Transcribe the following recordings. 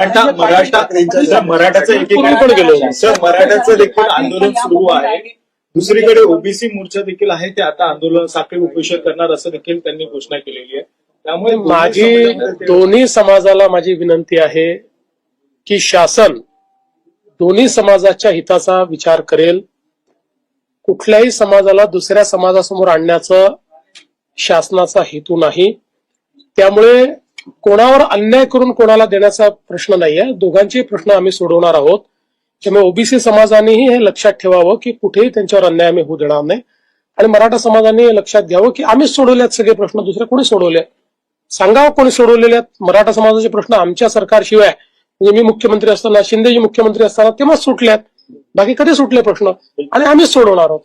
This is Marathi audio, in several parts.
आता मराठा सर, मराठाचं गेलो. सर मराठाचं देखील आंदोलन सुरू आहे. दुसरीकडे ओबीसी मोर्चा देखील आहे ते आता आंदोलन साखळी उपोषण करणार असं देखील त्यांनी घोषणा केलेली आहे. त्यामुळे माझी दोन्ही समाजाला माझी विनंती आहे की शासन दोन्ही समाजाच्या हिताचा विचार करेल. कुठल्याही समाजाला दुसऱ्या समाजासमोर आणण्याचं शासनाचा हेतू नाही. त्यामुळे कोणावर अन्याय करून कोणाला देण्याचा प्रश्न नाहीये दोघांचे प्रश्न आम्ही सोडवणार आहोत त्यामुळे ओबीसी समाजानेही हे लक्षात ठेवावं की कुठेही त्यांच्यावर अन्याय आम्ही होऊ देणार नाही आणि मराठा समाजाने हे लक्षात घ्यावं की आम्हीच सोडवल्यात सगळे प्रश्न दुसरे कोणी सोडवले सांगावं कोणी सोडवलेले आहेत मराठा समाजाचे प्रश्न आमच्या सरकारशिवाय म्हणजे मी मुख्यमंत्री असताना शिंदेजी मुख्यमंत्री असताना तेव्हाच सुटल्यात बाकी कधी सुटले प्रश्न आणि आम्हीच सोडवणार आहोत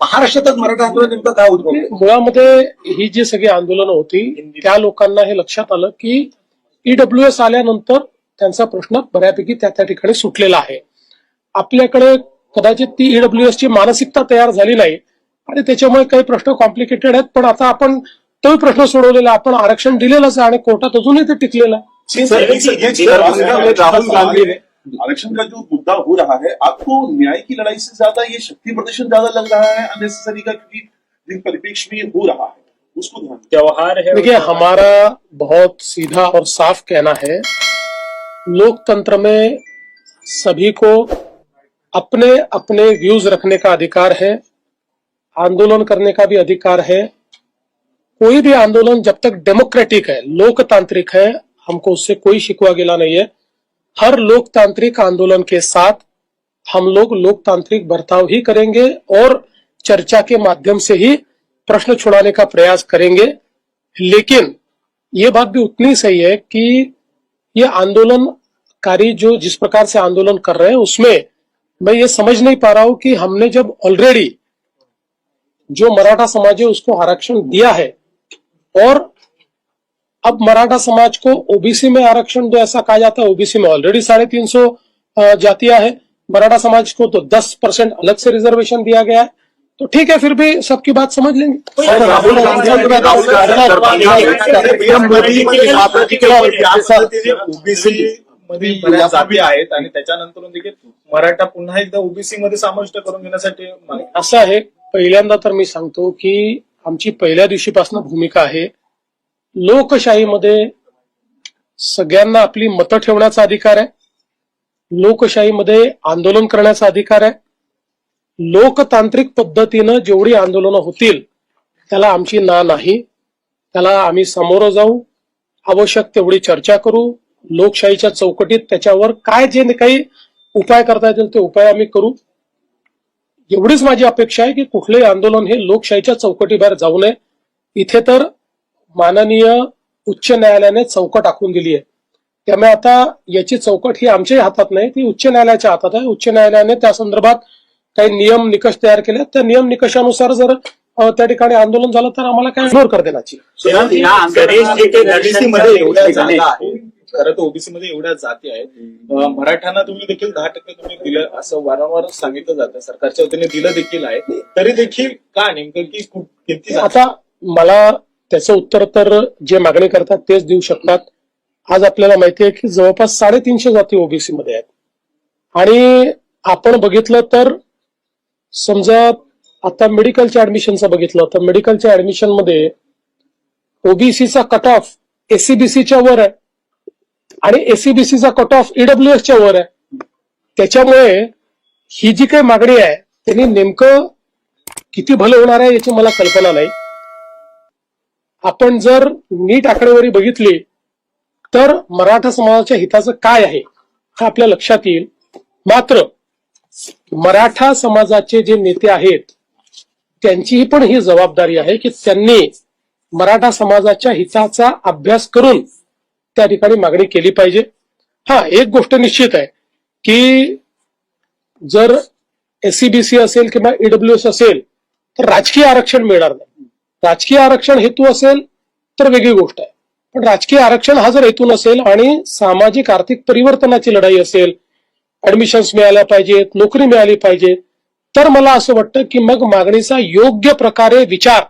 ही महाराष्ट्रातच मराठा आंदोलन नेमकं काय उद्भवलं मुळामध्ये ही जी सगळी आंदोलनं होती त्या लोकांना हे लक्षात आलं की ईडब्ल्यू एस आल्यानंतर त्यांचा प्रश्न बऱ्यापैकी त्या त्या ठिकाणी सुटलेला आहे आपल्याकडे कदाचित ती ईडब्ल्यू एस ची मानसिकता तयार झाली नाही आणि त्याच्यामुळे काही प्रश्न कॉम्प्लिकेटेड आहेत पण आता आपण तोही प्रश्न सोडवलेला आपण आरक्षण दिलेलंच आहे आणि कोर्टात अजूनही ते टिकलेलं आहे राहुल गांधी ने आरक्षण का जो मुद्दा हो रहा है आपको न्याय की लड़ाई से ज़्यादा ये शक्ति प्रदर्शन ज़्यादा लग रहा है अननेसेसरी का क्योंकि जिन परिप्रेक्ष्य में हो रहा है उसको ध्यान है देखिए हमारा बहुत सीधा और साफ़ कहना है लोकतंत्र में सभी को अपने अपने व्यूज़ रखने का अधिकार है आंदोलन करने का भी अधिकार है। कोई भी आंदोलन जब तक डेमोक्रेटिक है लोकतांत्रिक है हमको उससे कोई शिकवा गिला नहीं है। हर लोकतांत्रिक आंदोलन के साथ हम लोग लोकतांत्रिक बर्ताव ही करेंगे और चर्चा के माध्यम से ही प्रश्न छुड़ाने का प्रयास करेंगे। लेकिन ये बात भी उतनी सही है कि ये आंदोलनकारी जो जिस प्रकार से आंदोलन कर रहे हैं, उसमें मैं ये समझ नहीं पा रहा हूँ कि हमने जब ऑलरेडी जो मराठा समाज है, उसको आरक्षण दिया है और अब मराठा समाज को ओबीसी में आरक्षण दो ऐसा कहा जाता है। ओबीसी में ऑलरेडी साढ़े तीन सौ जातियां है। मराठा समाज को तो दस परसेंट अलग से रिजर्वेशन दिया गया है। तो ठीक है फिर भी सबकी बात समझ लेंगे। Sir, Rahul Gandhi Rahul Gandhi PM Modi OBC मध्ये बऱ्याच जाती आहेत आणि त्याच्यानंतर देखील मराठा पुन्हा एकदा ओबीसी मध्ये समाविष्ट करून घेण्यासाठी असं आहे पहिल्यांदा तर मी सांगतो की आमची पहिल्या दिवशीपासून भूमिका आहे. लोकशाहीमध्ये सगळ्यांना आपली मतं ठेवण्याचा अधिकार आहे. लोकशाहीमध्ये आंदोलन करण्याचा अधिकार आहे. लोकतांत्रिक पद्धतीनं जेवढी आंदोलनं होतील त्याला आमची ना नाही. त्याला आम्ही सामोरं जाऊ. आवश्यक तेवढी चर्चा करू. लोकशाहीच्या चौकटीत त्याच्यावर काय जे काही उपाय करता येतील ते उपाय आम्ही करू. एवढीच माझी अपेक्षा आहे की कुठलंही आंदोलन हे लोकशाहीच्या चौकटीबाहेर जाऊ नये. इथे तर माननीय उच्च न्यायालयाने चौकट आखून दिली आहे. त्यामुळे आता याची चौकट ही आमच्याही हातात नाही ती उच्च न्यायालयाच्या हातात आहे. उच्च न्यायालयाने त्या संदर्भात काही नियम निकष तयार केले. त्या नियम निकषानुसार जर त्या ठिकाणी आंदोलन झालं तर आम्हाला काय इग्नोर कर देण्याची. ओबीसी मध्ये एवढ्या जागा आहेत. खरं तर ओबीसी मध्ये एवढ्या जाती आहेत. मराठ्यांना तुम्ही देखील दहा टक्के तुम्ही दिलं असं वारंवार सांगितलं जातं. सरकारच्या वतीने दिलं देखील आहे. तरी देखील का नेमकं की खूप किती? आता मला त्याचं उत्तर तर जे मागणी करतात तेच देऊ शकतात. आज आपल्याला माहिती आहे की जवळपास साडेतीनशे जाती ओबीसी मध्ये आहेत. आणि आपण बघितलं तर समजा आता मेडिकलच्या ऍडमिशनचं बघितलं तर मेडिकलच्या ऍडमिशनमध्ये ओबीसीचा कट ऑफ एसीबीसीच्या वर आहे. आणि एसीबीसीचा कट ऑफ ईडब्ल्यू च्या वर आहे. त्याच्यामुळे ही जी काही मागणी आहे त्यांनी नेमकं किती भलं होणार आहे याची मला कल्पना नाही. आपण जर नीट आकडेवारी बघितली तर मराठा समाजाच्या हिताचं काय आहे हे आपल्या लक्षात येईल. मात्र मराठा समाजाचे जे नेते आहेत त्यांचीही पण ही जबाबदारी आहे की त्यांनी मराठा समाजाच्या हिताचा अभ्यास करून त्या ठिकाणी मागणी केली पाहिजे. हा एक गोष्ट निश्चित आहे की जर एससीबीसी असेल किंवा ईडब्ल्यूएस असेल तर राजकीय आरक्षण मिळणार नाही. राजकीय आरक्षण हेतू असेल तर वेगळी गोष्ट आहे. पण राजकीय आरक्षण हा जर हेतू नसेल आणि सामाजिक आर्थिक परिवर्तनाची लढाई असेल ऍडमिशन्स मिळाल्या पाहिजेत नोकरी मिळाली पाहिजे तर मला असं वाटतं की मग मागणीचा योग्य प्रकारे विचार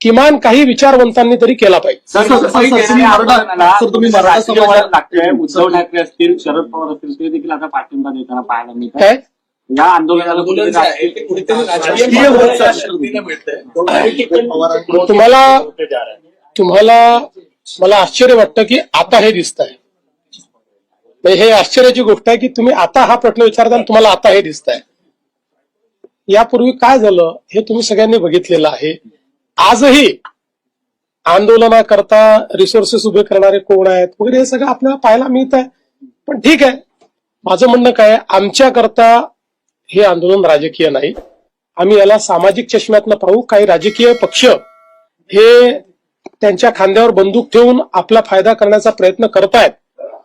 किमान काही विचारवंतांनी तरी केला पाहिजे. उद्धव ठाकरे असतील शरद पवार असतील ते देखील आता पाठिंबा देताना पाहायला मिळतात. काय? या आंदोलनाला आंदोलन तुम्हाला तुम्हाला मला आश्चर्य वाटतं की आता हे दिसत आहे हे आश्चर्याची गोष्ट आहे की तुम्ही आता हा प्रश्न विचारता आणि तुम्हाला आता हे दिसत आहे यापूर्वी काय झालं हे तुम्ही सगळ्यांनी बघितलेलं आहे. आजही आंदोलनाकरता रिसोर्सेस उभे करणारे कोण आहेत? वगैरे हे सगळं आपल्याला पाहायला मिळत आहे पण ठीक आहे. माझं म्हणणं काय आहे, आमच्याकरता हे आंदोलन राजकीय नाही आम्ही याला सामाजिक चष्म्यातनं पाहू काही राजकीय पक्ष हे त्यांच्या खांद्यावर बंदूक ठेवून आपला फायदा करण्याचा प्रयत्न करतायत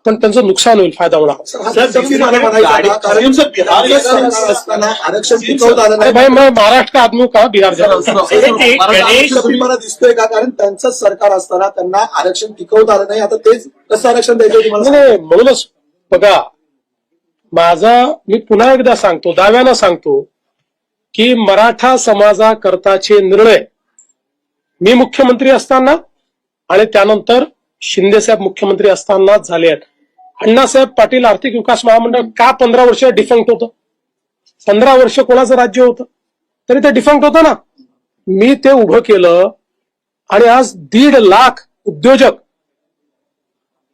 पण त्यांचं नुकसान होईल फायदा होणार का? आरक्षण टिकवता आलं अरे नाही भाई मैं महाराष्ट्र का आदमी हूं, कहा बिहार दिसतोय का कारण त्यांचंच सरकार असताना त्यांना आरक्षण टिकवता आलं नाही आता तेच कसं आरक्षण द्यायचं म्हणूनच बघा माझा मी पुन्हा एकदा सांगतो दाव्यानं सांगतो की मराठा समाजाकरताचे निर्णय मी मुख्यमंत्री असताना आणि त्यानंतर शिंदेसाहेब मुख्यमंत्री असताना झाले आहेत. अण्णासाहेब पाटील आर्थिक विकास महामंडळ का पंधरा वर्ष डिफंक्ट होतं? पंधरा वर्ष कोणाचं राज्य होतं? तरी ते डिफंक्ट होतं ना? मी ते उभं केलं आणि आज दीड लाख उद्योजक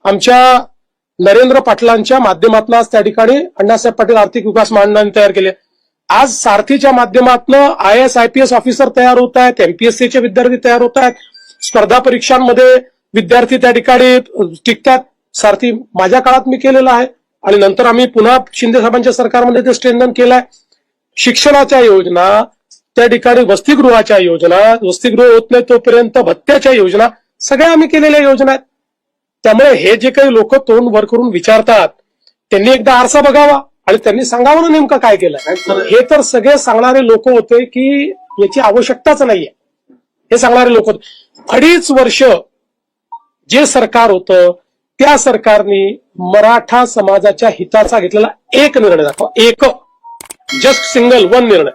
आमच्या नरेंद्र पाटलांच्या माध्यमातून आज त्या ठिकाणी अण्णासाहेब पाटील आर्थिक विकास महामंडळाने तयार केले. आज सारथीच्या माध्यमातून I S I P S officer तयार होत आहेत एमपीएससीचे विद्यार्थी तयार होत आहेत. स्पर्धा परीक्षांमध्ये विद्यार्थी त्या ठिकाणी टिकतात. सारथी माझ्या काळात मी केलेला आहे आणि नंतर आम्ही पुन्हा शिंदे साहेबांच्या सरकारमध्ये ते स्ट्रेंथन केलंय. शिक्षणाच्या योजना त्या ठिकाणी वसतिगृहाच्या योजना वसतिगृह होत नाही तोपर्यंत भत्त्याच्या योजना सगळ्या आम्ही केलेल्या योजना आहेत. त्यामुळे हे जे काही लोक तोंड वर करून विचारतात त्यांनी एकदा आरसा बघावा आणि त्यांनी सांगावं ना नेमकं काय केलं. हे तर सगळे सांगणारे लोक होते की याची आवश्यकताच नाहीये. हे सांगणारे लोक होते. अडीच वर्ष जे सरकार होतं त्या सरकारने मराठा समाजाच्या हिताचा घेतलेला एक निर्णय दाखवा. एक. जस्ट सिंगल वन निर्णय.